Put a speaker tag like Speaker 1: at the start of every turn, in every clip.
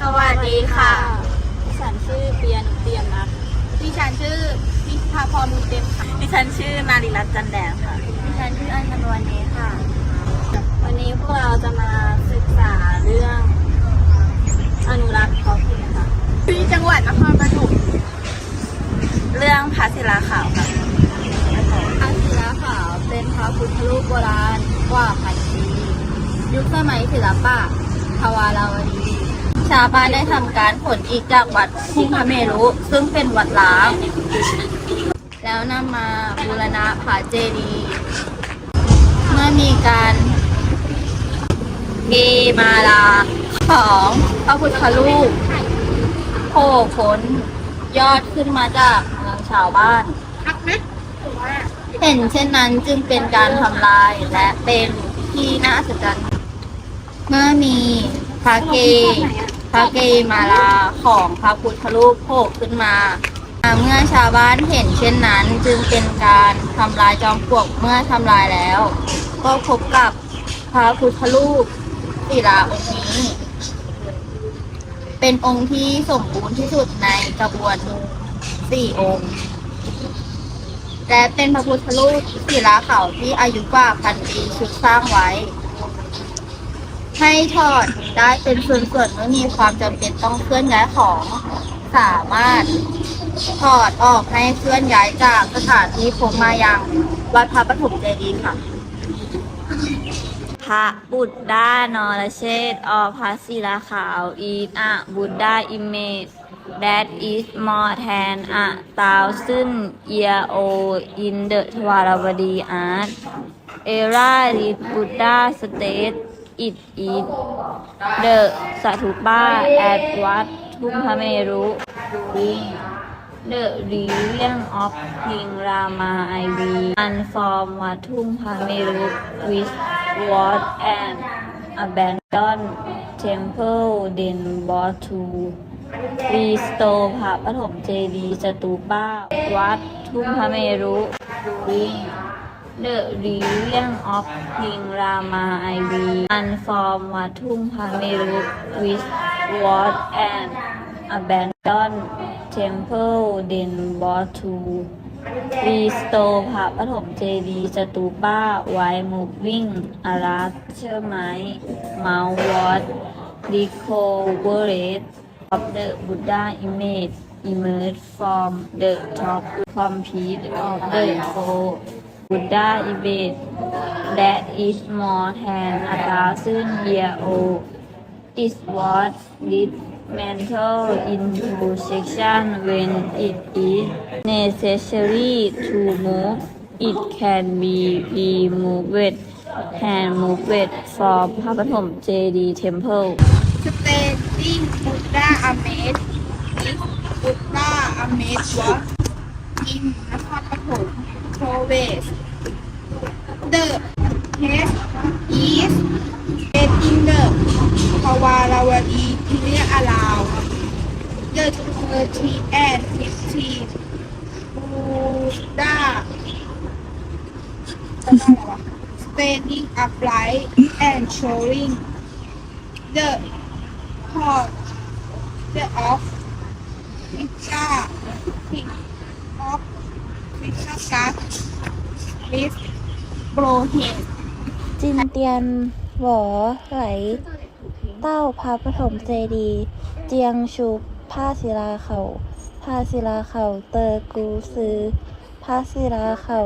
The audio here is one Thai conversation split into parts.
Speaker 1: สวัสดีค่ะ
Speaker 2: ฉันชื่อเปียนุเตียมนะ
Speaker 1: ดิฉันชื่อพิพาพรมุเต็มค่ะ
Speaker 2: ดิฉันชื่อนาริรัตน์จันแดงค่ะ
Speaker 1: ดิฉันชื่ออัญชันวันนี้ค่ะ
Speaker 2: วันนี้พวกเราจะมาศึกษาเรื่อง อนุรักษ์ท้องถิ่นค่ะ
Speaker 1: ที่จังหวัดนครปฐม
Speaker 2: เรื่องพระศิลาขาวค่ะ
Speaker 1: พระศิลาขาวเป็นพระพุทธรูปโบราณกว่าพันปี ยุคสมัยศิลปะท วาราวดี ชาวบ้านได้ทำการขนอีกจากวัดทุ่งพระเมรุซึ่งเป็นวัดล้าง แล้วนำมาบูรณะผาเจดีย์เมื่อมีการเกมาลาของพระพุทธรูปโผล่พ้นยอดขึ้นมาจากเมืองชาวบ้าน เห็นเช่นนั้นจึงเป็นการทำลายและเป็นที่น่าอัศจรรย์ เมื่อมีพระเกพระเกมาลาของพระพุทธรูปโผล่ขึ้นมาเมื่อชาวบ้านเห็นเช่นนั้นจึงเป็นการทำลายจอมปลวกเมื่อทำลายแล้ว ก็พบกับพระพุทธรูปศิลาองค์นี้ เป็นองค์ที่สมบูรณ์ที่สุดในกระบวนสี่องค์ และเป็นพระพุทธรูปศิลาเขาที่อายุกว่าพันปีชุดสร้างไว้ ให้ถอดได้เป็นส่วนๆเมื่อมีความจำเป็นต้องเคลื่อนย้ายของ สามารถถอดออกให้เคลื่อนย้ายจากสถานที่พบมายังวัดพระปฐมเจดีย์ค่ะ
Speaker 2: พระบุตรด้านอรเชษอพระศิลาขาว is a Buddha image that is more than a thousand year old in the Tharavadi art era this Buddha state it is the Satupa at Wat Thung Pameru the religion of King Rama IV and from Wat Thung Pameru which was an abandoned temple then brought to restore พระปฐมเจดีย์สตูปาวัดทุ่งพระเมรุ The religion of King Rama IV and from วัดทุ่งพระเมรุ which was an abandoned temple then brought to restore พระปฐมเจดีย์สตูปาไว้ moving a larger might Mount was recovered of the Buddha image emerged from the top complete of the four Buddha image that is more than a thousand year old. It was dismantled into section when it is necessary to move. It can be removed and moved from พระปฐมเจดีย์ Temple.
Speaker 1: Standing Buddha Amazed is Buddha Amazed was in นครปฐม province the head is set in the Pawarawadi area around the 30 and 15 Buddha จะได้อะไรวะ standing upright and showing the part the of pizza king of pizza cut with brohead
Speaker 3: จินเตียน หวอ ไหล เต้าพระปฐมเจดีย์เจียงชูผ้าศิลาเขาผ้าศิลาเขาเตอกูซือผ้าศิลาเขา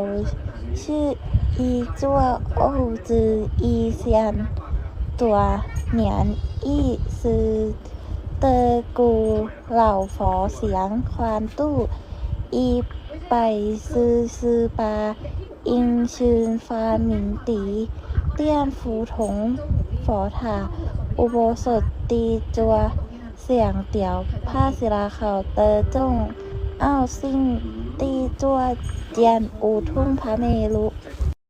Speaker 3: ชื่ออีจั่วโอจืออีเซียน ตัวเหนียนอีซือเตอกูเหล่าฝอเสียงควานตู้ อีไปซือซือปาอิงชืนฟาหมิงตี เตี้ยนฟูถงฝอถาอุโบสถตีจัว เสียงเตี๋ยวผ้าศิลาเขาวเตอจงอ้าวซิ่งตีจัวเจียนอูทุ่งพระเมรุ